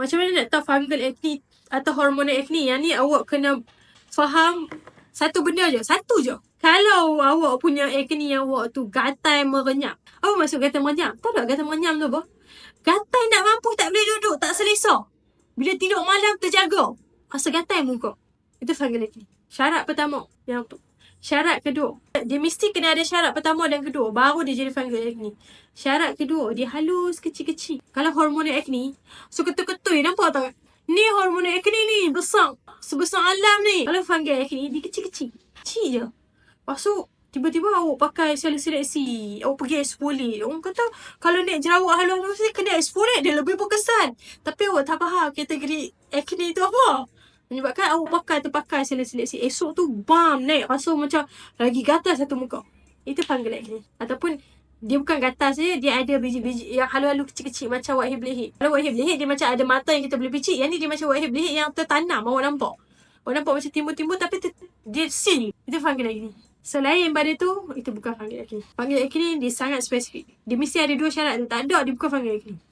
Macam mana nak tahu fungal acne atau hormonal acne? Yang ni awak kena faham satu benda je. Satu je. Kalau awak punya acne yang awak tu gatai merenyap. Apa maksud gatai merenyap? Tak gatai merenyap tu apa? Gatai nak mampu tak boleh duduk, tak selesa. Bila tidur malam terjaga. Rasa gatai muka. Itu fungal acne. Syarat pertama. Yang tu. Syarat kedua. Dia mesti kena ada syarat pertama dan kedua. Baru dia jadi fungal acne. Syarat kedua. Dia halus kecil-kecil. Kalau hormonal acne. So ketul-ketul. Nampak tak? Ni hormonal acne ni. Besar. Sebesar alam ni. Kalau fungal acne. Dia kecil-kecil. Kecil je. Lepas tu. Tiba-tiba awak pakai seleksi Awak pergi exfoliate. Orang kata kalau naik jerawat halus-halus ni kena exfoliate dia lebih berkesan. Tapi awak tak faham kategori acne tu apa. Menyebabkan awak pakai terpakai seleksi Esok tu bam naik rasa macam lagi gatal satu muka. Itu fungal acne. Ataupun dia bukan gatal saja, dia ada biji-biji yang halus-halus kecil-kecil macam whitehead blackhead. Kalau whitehead blackhead dia macam ada mata yang kita boleh picit. Yang ni dia macam whitehead blackhead yang tertanam awak nampak. Awak nampak macam timbul-timbul tapi ter, dia seal. Itu fungal acne. Selain pada tu, itu bukan fungal acne. Fungal acne dia sangat spesifik. Dia mesti ada dua syarat tu. Tak ada, dia bukan fungal acne.